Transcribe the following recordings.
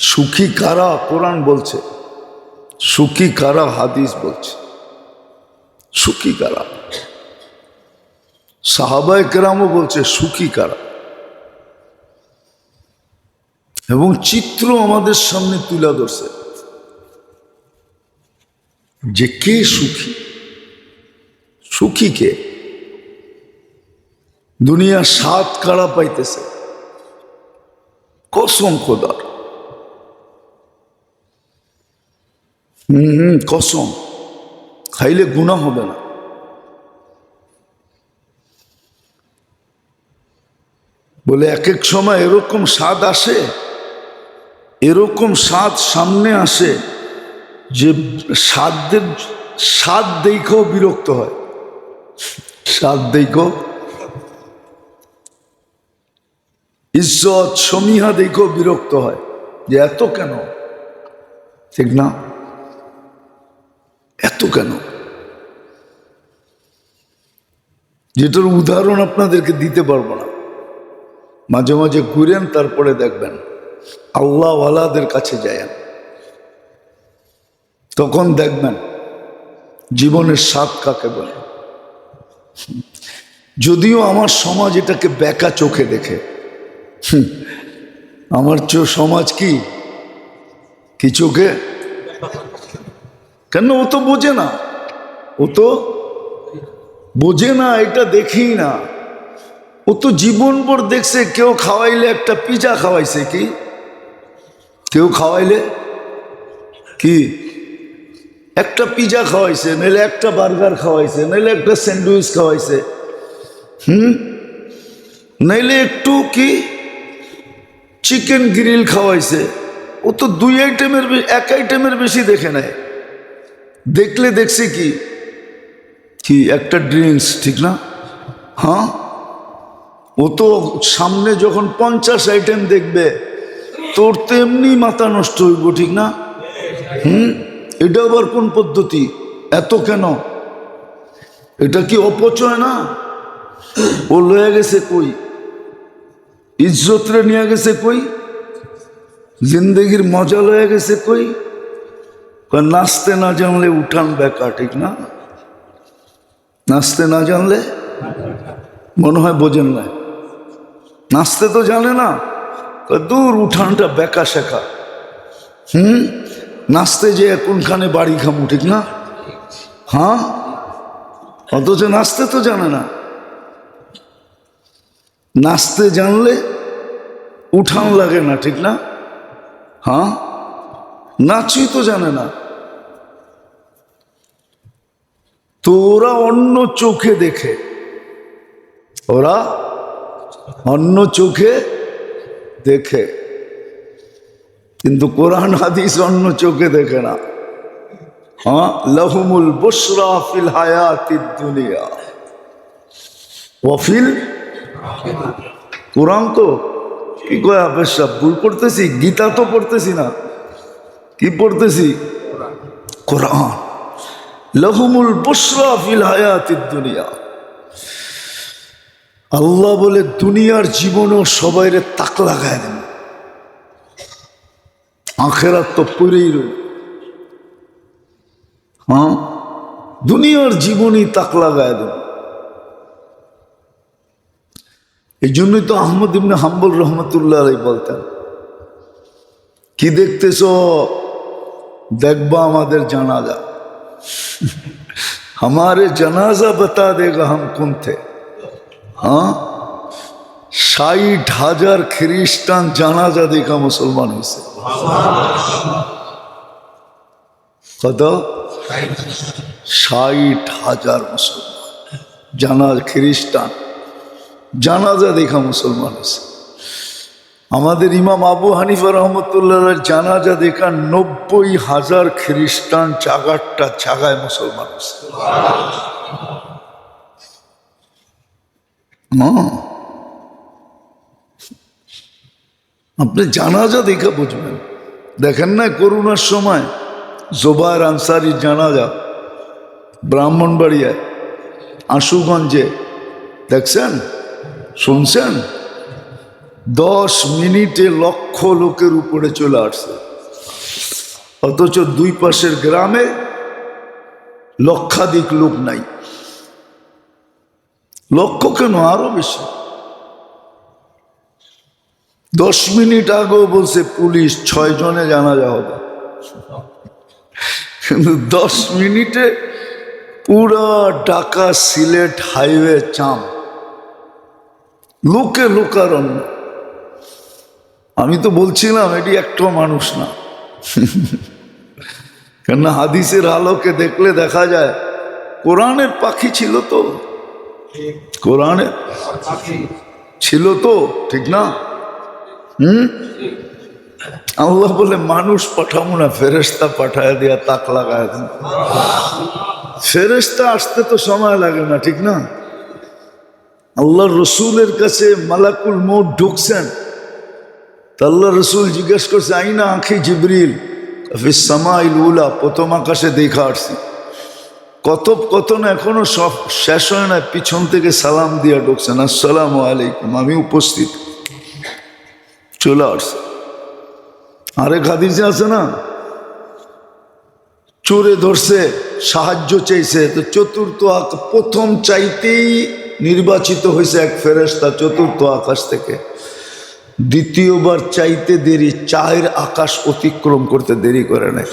সুখী কারা? কোরআন বলছে। সুখী কারা? হাদিস বলছে। সুখী কারা? সাহাবায় কেরামও বলছে, সুখী কারা? এবং চিত্র আমাদের সামনে তুলে ধরছে যে কে সুখী? সুখী কে? দুনিয়া সাত কারা পাইতেছে? কসম খোদার। হুম কসম। খাইলে গুণা হবে না। বলে এক এক সময় এরকম স্বাদ আসে, এরকম স্বাদ সামনে আসে যে স্বাদের, স্বাদ দেখেও বিরক্ত হয়। স্বাদ দেখো। ইজ্জত, সমীহা দেখেও বিরক্ত হয় যে এত কেন? ঠিক না? এত কেন? যেটার উদাহরণ আপনাদেরকে দিতে পারব না। মাঝে মাঝে ঘুরেন, তারপরে দেখবেন আল্লাহওয়ালাদের কাছে যায় তখন দেখবেন জীবনের স্বাদ কাকে বলে? যদিও আমার সমাজ এটাকে বেকা চোখে দেখে। আমার চো, সমাজ কি? কি চোখে? কেন ও তো বোঝে না। ও তো বোঝে না, এটা দেখি না। ও তো জীবন পর দেখছে, কেউ খাওয়াইলে একটা পিজা খাওয়াইছে কি? কেউ খাওয়াইলে কি? একটা পিজা খাওয়াইছে নাহলে একটা বার্গার খাওয়াইছে নাহলে একটা স্যান্ডউইচ খাওয়াইছে। হুম? নাইলে একটু কি? চিকেন গ্রিল খাওয়াইছে। ও তো দুই আইটেমের এক আইটেমের বেশি দেখে নেয়। দেখলে দেখছে কি? কি একটা ড্রিঙ্কস ঠিক না? হ্যাঁ? ও তো সামনে যখন পঞ্চাশ আইটেম দেখবে, তোর তো এমনি মাথা নষ্ট হইব, ঠিক না? হুম? এটা আবার কোন পদ্ধতি? এত কেন? এটা কি অপচয় না? ও লয়ে গেছে কই? ইজ্জতরে নিয়ে গেছে কই? জিন্দগির মজা লয়ে গেছে কই? নাচতে না জানলে উঠান বেকা, ঠিক না? নাচতে না জানলে মনে হয় বোঝেন না নাচতে তো জানে না। দূর উঠানটা বেকা শেখা। হুম? নাচতে যে কোনখানে বাড়ি খামু ঠিক না? হ্যাঁ? অথচ নাচতে তো জানে না। নাচতে জানলে উঠান লাগে না, ঠিক না? হ্যাঁ? নাচই তো জানে না। তো ওরা অন্য চোখে দেখে। ওরা অন্য চোখে দেখে। কিন্তু কোরআন, হাদিস অন্য চোখে দেখে না। হ্যাঁ? লহুমুল বুসরা ফিল হায়াতিদ দুনিয়া। ওয়াফিল কোরআন তো? কি কয় হাফেজ ভুল পড়তেছি? গীতা তো পড়তেছি না। কি পড়তেছি? কোরআন। লহুমুল বুসরা ফিল হায়াতিদ দুনিয়া। আল্লাহ বলে, দুনিয়ার জীবনও সবাইরে তাক লাগায় দেন। আখেরাত তো পড়েই রইল। হ্যাঁ? দুনিয়ার জীবনই তাক লাগায় দেন। এই জন্যই তো আহমদ ইবনে হাম্বুল রহমতুল্লাহ আলাই বলতেন, কি দেখতেছ? দেখবা আমাদের জানাজা। हमारे जनाजा बता देगा हम कौन थे हाँ ষাট হাজার খ্রিস্টান জানাজা দেখা মুসলমান হয়েছে কত ষাট হাজার মুসলমান জানা খ্রিস্টান জানাজা দেখা মুসলমান হয়েছে আমাদের ইমাম আবু হানিফা রহমতুল্লাহ জানাজা দেখা নব্বই হাজার খ্রিস্টান চাগারটা চাগায় মুসলমান। আপনি জানাজা দেখে বুঝবেন। দেখেন না করোনার সময় জোবায়ের আনসারির জানাজা ব্রাহ্মণবাড়িয়ায়, আশুগঞ্জে। দেখছেন? শুনছেন? দশ মিনিটে লক্ষ লোকের উপরে চলে আসছে। অথচ দুই পাশের গ্রামে লক্ষাধিক লোক নাই। লক্ষ কেন? আরও বেশি। দশ মিনিট আগেও বলছে, পুলিশ, ছয় জনে জানা যাওয়া কিন্তু দশ মিনিটে পুরা ঢাকা সিলেট হাইওয়ে চাম। লোকে লোকারণ্য। আমি তো বলছিলাম, এটি একটা মানুষ না। কেন হাদিসের আলোকে দেখলে দেখা যায়, কোরআনের পাখি ছিল তো। কোরআনের ছিল তো, ঠিক না? হুম? আল্লাহ বলে, মানুষ পাঠাবো না ফেরেস্তা পাঠায় দিয়া তাক লাগায় দেন। ফেরেস্তা আসতে তো সময় লাগে না, ঠিক না? আল্লাহ রসুলের কাছে মালাকুল মৌ ঢুকছেন। আল্লাহ রসুল জিজ্ঞেস করছে, আইনা আঁখি জিবরিল? সামাইল উলা প্রথম আকাশে দেখা আসছি। কত কত না এখনও সব শেষ হয় না পিছন থেকে সালাম দিয়া ঢুকছেন। আসসালাম আলাইকুম, আমি উপস্থিত। চলে আসছে। আরেক হাদিসে আছে না? চোরে ধরছে, সাহায্য চাইছে। তো চতুর্থ প্রথম চাইতেই নির্বাচিত হয়েছে এক ফেরেস্তা চতুর্থ আকাশ থেকে। দ্বিতীয়বার চাইতে দেরি, চায়ের আকাশ অতিক্রম করতে দেরি করে নেয়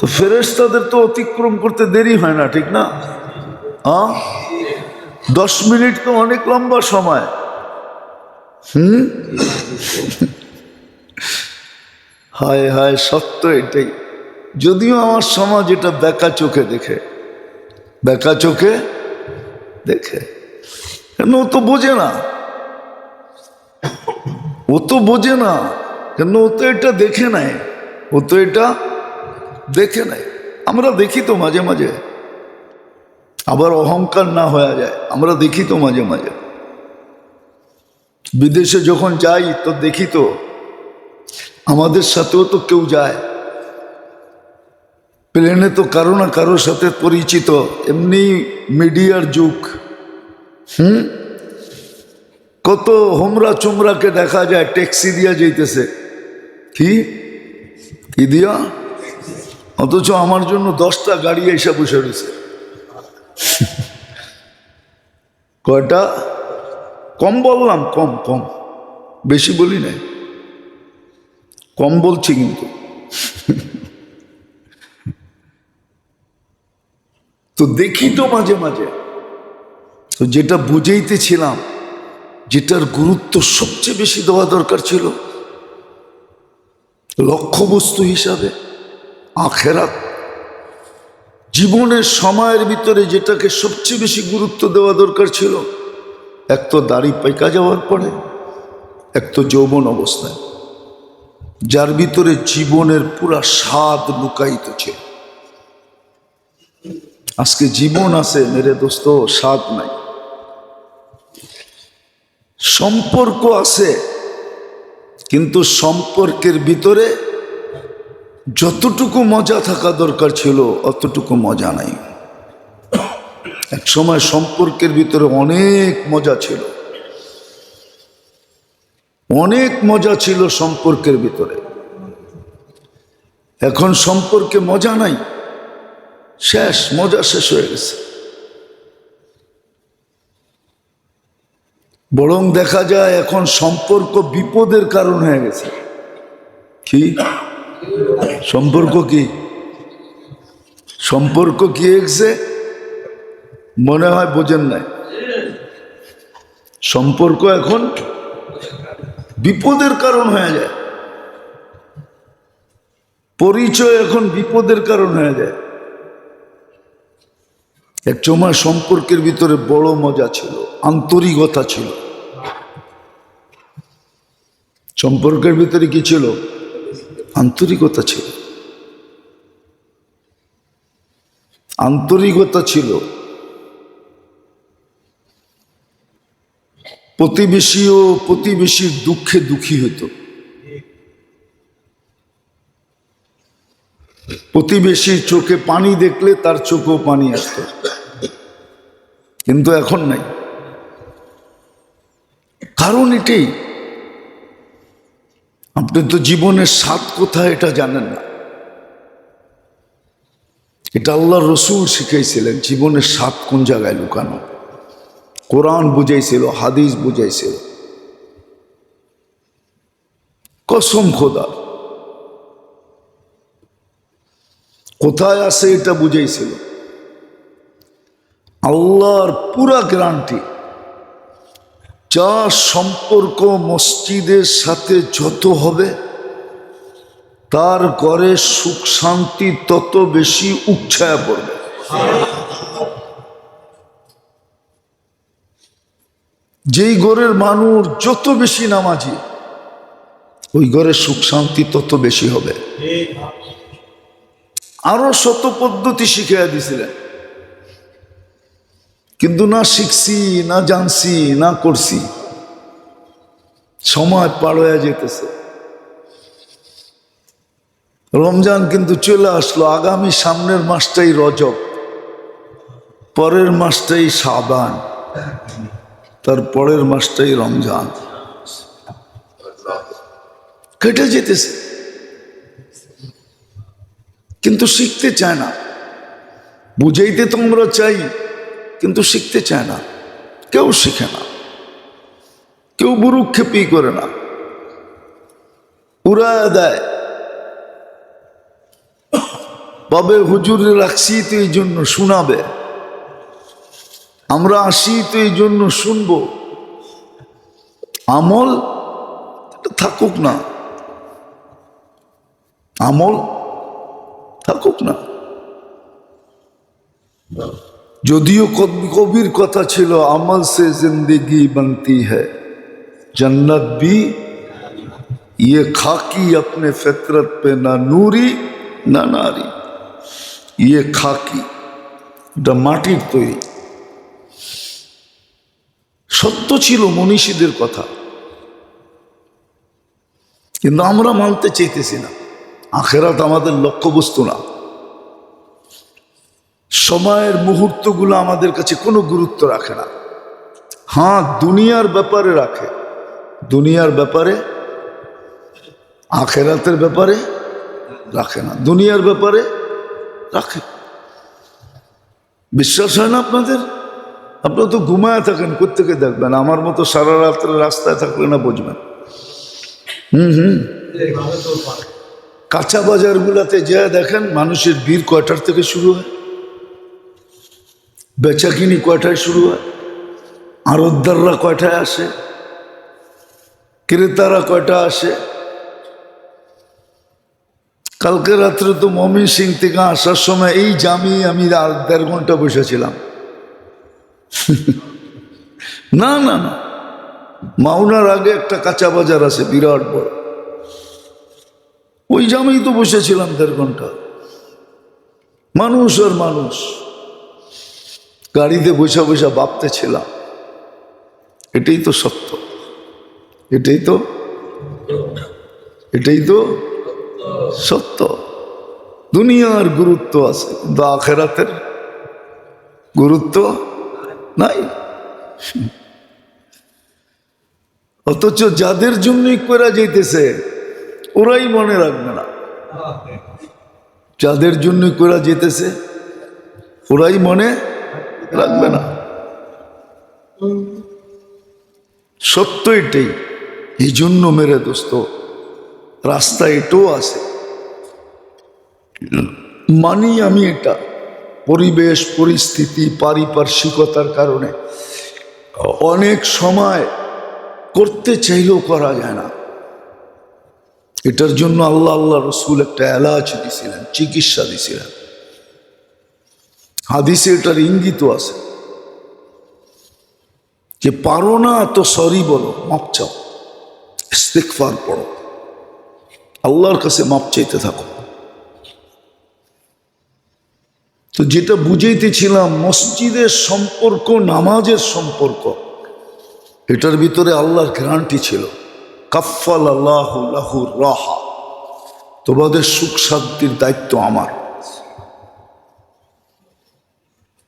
তো ফেরেস্তাদের তো অতিক্রম করতে দেরি হয় না, ঠিক না? দশ মিনিট তো অনেক লম্বা সময়। হুম? হায় হায়, সত্য এটাই। যদিও আমার সমাজ এটা বেকা চোখে দেখে। বেকা চোখে দেখে। কেন তো বোঝে না। ও তো বোঝে না, কেন ও তো এটা দেখে নেয় ও তো এটা দেখে নেয় আমরা দেখি তো মাঝে মাঝে, আবার অহংকার না হয়ে যায়, আমরা দেখি তো মাঝে মাঝে। বিদেশে যখন যাই তো দেখি তো, আমাদের সাথেও তো কেউ যায়। প্লেনে তো কারও না কারোর সাথে পরিচিত, এমনি মিডিয়ার যুগ। হুম? কত হোমরা চুমরাকে দেখা যায়, ট্যাক্সি দিয়া যাইতেছে। কি? কি দিয়া? অথচ আমার জন্য দশটা গাড়ি এসে বসে রয়েছে। কয়টা? কম বললাম, কম কম। বেশি বলি নাই। কম বলছি কিন্তু। তো দেখি তো মাঝে মাঝে। তো যেটা বুঝাইতেছিলাম যেটার গুরুত্ব সবচেয়ে বেশি দেওয়া দরকার ছিল লক্ষ্যবস্তু হিসাবে আখেরাত। জীবনের সময়ের ভিতরে যেটাকে সবচেয়ে বেশি গুরুত্ব দেওয়া দরকার ছিল, এক তো দাড়ি পাইকা যাওয়ার পরে, এক তো যৌবন অবস্থায়, যার ভিতরে জীবনের পুরা স্বাদ লুকায়িত ছিল। আজকে জীবন আছে, মেরে দোস্ত, স্বাদ নাই। সম্পর্ক আছে, কিন্তু সম্পর্কের ভিতরে যতটুকু মজা থাকা দরকার ছিল, অতটুকু মজা নাই। এক সময় সম্পর্কের ভিতরে অনেক মজা ছিল। অনেক মজা ছিল সম্পর্কের ভিতরে। এখন সম্পর্কে মজা নাই। শেষ, মজা শেষ হয়ে গেছে। বরং দেখা যায় এখন সম্পর্ক বিপদের কারণ হয়ে গেছে। কি? সম্পর্ক কি? সম্পর্ক কি এসে মনে হয় বোঝেন নাই। সম্পর্ক এখন বিপদের কারণ হয়ে যায়। পরিচয় এখন বিপদের কারণ হয়ে যায়। এক সময় সম্পর্কের ভিতরে বড় মজা ছিল, আন্তরিকতা ছিল। সম্পর্কের ভিতরে কি ছিল? আন্তরিকতা ছিল। আন্তরিকতা ছিল। প্রতিবেশীও প্রতিবেশীর দুঃখে দুঃখী হতো। প্রতিবেশীর চোখে পানি দেখলে তার চোখেও পানি আসত। কিন্তু এখন নাই। কারণ এটি আপনি তো জীবনের স্বাদ কোথায় এটা জানেন না। এটা আল্লাহ রসুল শিখাইছিলেন, জীবনের স্বাদ কোন জায়গায় লুকানো। কোরআন বুঝাইছিল, হাদিস বুঝাইছিল। কসম খোদা। কোথায় আছে এটা বুঝাইছিল? আল্লাহর পুরা গ্যারান্টি। যার সম্পর্ক মসজিদের সাথে যত হবে, তার ঘরে সুখ শান্তি তত বেশি উচ্ছায় পড়বে। যেই ঘরের মানুষ যত বেশি নামাজি, ওই ঘরে সুখ শান্তি তত বেশি হবে। আরও শত পদ্ধতি শিখিয়ে দিছিলেন কিন্তু না শিখছি, না জানছি, না করছি। সময় পার হয়ে যেতেছে। রমজান কিন্তু চলে আসলো, আগামী সামনের মাসটাই রজব, পরের মাসটাই সাবান তার পরের মাসটাই রমজান। কেটে যেতেছে। কিন্তু শিখতে চায় না। বুঝাইতে তো আমরা চাই কিন্তু শিখতে চায় না। কেউ শিখে না। কেউ বুরুক্ষেপই করে না। উড়ায় দেয়। তবে হুজুর রাখছি তো এই জন্য শোনাবে। আমরা আসি তো এই জন্য শুনব। আমল থাকুক না। আমল থাকুক না। যদিও কবির কথা ছিল, আমল সে জিন্দিগি বানতি হ্যাঁ জন্নত বি ইয়ে খাকি আপনি ফিতরত পে না নুরি, না নারী। ইয়ে খাকি, এটা মাটির তৈরি। সত্য ছিল মনীষীদের কথা। কিন্তু আমরা মানতে চাইতেছি না। আখেরাত আমাদের লক্ষ্যবস্তু না। সময়ের মুহূর্তগুলো আমাদের কাছে কোনো গুরুত্ব রাখে না। হ্যাঁ দুনিয়ার ব্যাপারে রাখে। দুনিয়ার ব্যাপারে, আখেরাতের ব্যাপারে রাখে না। দুনিয়ার ব্যাপারে রাখে। বিশ্বাস হয় না আপনাদের? আপনারা তো ঘুমায় থাকেন কোথেকে দেখবেন? আমার মতো সারা রাত্রে রাস্তায় থাকলে না বুঝবেন। হুম হুম। কাঁচা বাজারগুলাতে যা দেখেন মানুষের ভিড় কয়টার থেকে শুরু হয়? বেচাকিনি কয়টায় শুরু হয়? আরতদাররা কয়টায় আসে? ক্রেতারা কয়টা আসে? কালকে রাত্রে তো মমিন সিং থেকে আসার সময় এই জামি আমি আর দেড় ঘণ্টা বসেছিলাম। না না না। মাওনার আগে একটা কাঁচা বাজার আছে, বিরাট বড়। ওই জামেই তো বসেছিলাম দেড় ঘণ্টা। মানুষ আর মানুষ। গাড়িতে বসে বসে ভাবতেছিলাম এটাই তো সত্য। এটাই তো এটাই তো সত্য। দুনিয়ার গুরুত্ব আছে, কিন্তু আখেরাতের গুরুত্ব নাই। অথচ যাদের জন্যই করা যেতেছে ওরাই মনে রাখবে না। যাদের জন্য করা যেতেছে ওরাই মনে রাখবে না। সত্য এটাই। এই জন্য মেরে দোস্ত, রাস্তা এটাও আছে। মানি আমি এটা, পরিবেশ, পরিস্থিতি, পারিপার্শ্বিকতার কারণে। অনেক সময় করতে চাইলেও করা যায় না। এটার জন্য আল্লাহ আল্লাহ রসুল একটা এলাচ দিছিলেন, চিকিৎসা দিছিলেন। হাদিসে এটার ইঙ্গিত আছে। যে পারো না তো সরি বলো, মাপ চাও ইস্তেকফার পড়ো। আল্লাহর কাছে মাপ চাইতে থাকো। তো যেটা বুঝাইতেছিলাম, মসজিদের সম্পর্ক, নামাজের সম্পর্ক, এটার ভিতরে আল্লাহর গ্যারান্টি ছিল। কাফাল আল্লাহ রাহা। তোমাদের সুখ শান্তির দায়িত্ব আমার।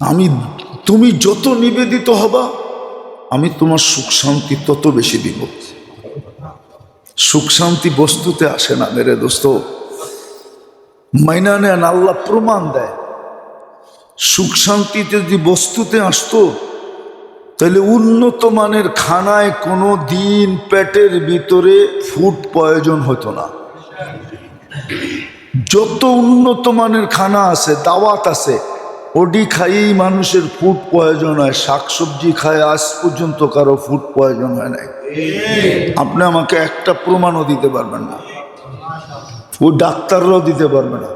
আমি, তুমি যত নিবেদিত হবা, আমি তোমার সুখ শান্তি তত বেশি দিব। সুখ শান্তি বস্তুতে আসে না মেরে দোস্ত। মাইনা নেন, আল্লাহ প্রমাণ দেয়। সুখ শান্তিতে যদি বস্তুতে আসতো, তাহলে উন্নত মানের খানায় কোনো দিন পেটের ভিতরে ফুড প্রয়োজন হতো না। যত উন্নত মানের খানা আছে, দাওয়াত আছে ওডি খাইয়েই মানুষের ফুড প্রয়োজন হয়, শাকসবজি খায়, আজ পর্যন্ত কারও ফুড প্রয়োজন হয় নাই। আপনি আমাকে একটা প্রমাণও দিতে পারবেন না। ও ডাক্তাররাও দিতে পারবে না।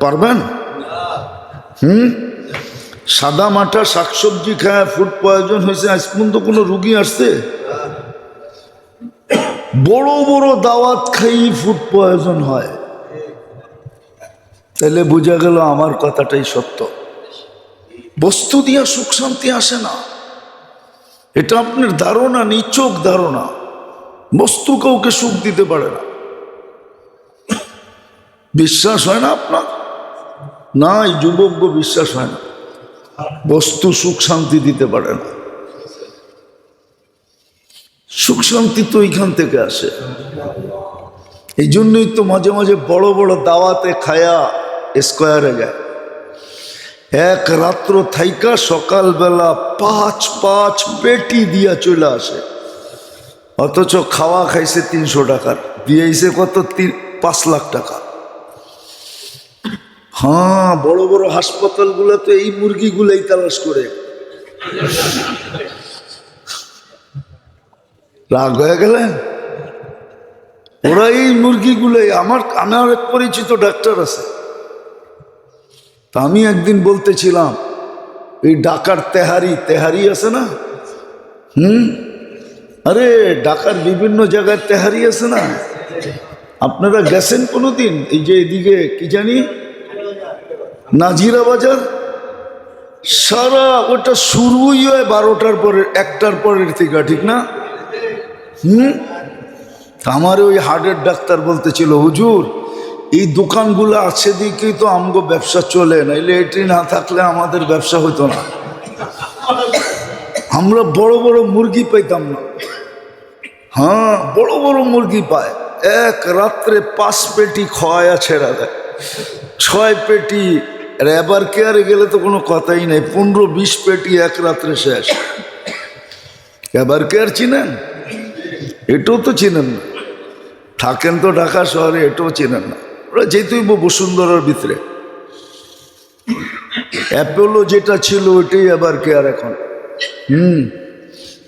পারবেন? হুম? সাদা মাঠা শাকসবজি খায় ফুড প্রয়োজন হয়েছে, আজ পর্যন্ত কোনো রুগী আসছে? বড় বড় দাওয়াত খাই ফুড প্রয়োজন হয়। তাহলে বোঝা গেল আমার কথাটাই সত্য। বস্তু দিয়া সুখ শান্তি আসে না। এটা আপনার ধারণা, নিচক ধারণা। বস্তু কাউকে সুখ দিতে পারে না। বিশ্বাস হয় না আপনার? না এই যুবক বিশ্বাস হয় না। বস্তু সুখ শান্তি দিতে পারে না। সুখ শান্তি তো এইখান থেকে আসে। এই জন্যই তো মাঝে মাঝে বড় বড় দাওয়াতে খায়া স্কোয়ারে যায়। এক রাত্র থাইকা সকালবেলা পাঁচ পাঁচ পেটি দিয়া চলে আসে। অথচ খাওয়া খাইছে তিনশো টাকার। দিয়েছে কত? তিন, পাঁচ লাখ টাকা। হ্যাঁ বড় বড় হাসপাতালগুলো তো এই মুরগিগুলোই তালাশ করে। রাগ হয়ে গেলেন? ওরা এই মুরগিগুলোই, আমার আমার এক পরিচিত ডাক্তার আছে। তা আমি একদিন বলতেছিলাম, এই ডাকার তেহারি তেহারি আছে না? হুম? আরে, ডাকার বিভিন্ন জায়গায় তেহারি আছে না? আপনারা গেছেন কোনো দিন এই যে এদিকে, কি জানি? নাজিরা বাজার? সারা ওটা শুরুই হয় বারোটার পরে, একটার পরের থেকে, ঠিক না? হুম? আমার ওই হার্টের ডাক্তার বলতেছিল, হুজুর এই দোকানগুলো আছে দিকেই তো আমগো ব্যবসা চলে, নাইলে এটি না থাকলে আমাদের ব্যবসা হতো না। আমরা বড় বড় মুরগি পাইতাম না। হ্যাঁ বড় বড় মুরগি পায়। এক রাত্রে পাঁচ পেটি খোয়া ছেড়া দেয়। ছয় পেটি আর এবার কেয়ারে গেলে তো কোনো কথাই নেই, পনেরো বিশ পেটি এক রাত্রে শেষ। এবার কেয়ার চিনেন? এটাও তো চিনেন না। থাকেন তো ঢাকা শহরে, এটাও চেনেন না। ওরা যেহেতুই বসুন্ধরার ভিতরে। অ্যাপোলো যেটা ছিল ওইটাই আবার কে আর এখন? হুম,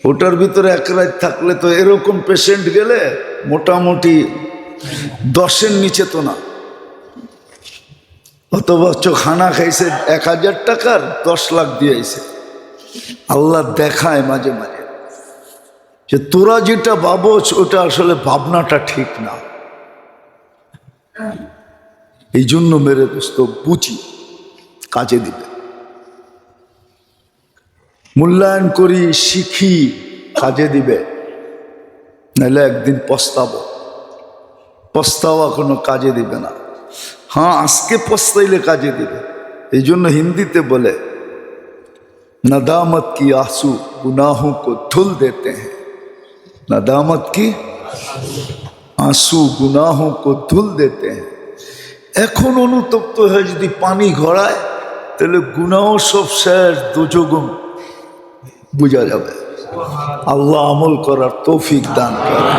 ওটার ভিতরে এক রাত থাকলে তো এরকম পেশেন্ট গেলে মোটামুটি দশের নিচে তো না। অত বছর খানা খাইছে এক হাজার টাকার দশ লাখ দিয়েছে আল্লাহ দেখায় মাঝে মাঝে যে তোরা যেটা ভাবছ ওটা আসলে ভাবনাটা ঠিক না। এই জন্য মেরে দোস্ত বুঝি কাজে দিবে মূল্যায়ন করি শিখি কাজে দিবে নাহলে একদিন পস্তাব পস্তাওয়া কোনো কাজে দিবে না হ্যাঁ আজকে পস্তাইলে কাজে দিবে এই জন্য হিন্দিতে বলে नदामत की आंसू गुनाहों को धुल देते हैं नदामत की आंसू गुनाहों को धुल देते हैं এখন অনুতপ্ত হয়ে যদি পানি ঘড়ায় তাহলে গুণাও সব শেষ দুজগুণ বোঝা যাবে। আল্লাহ আমল করার তৌফিক দান করে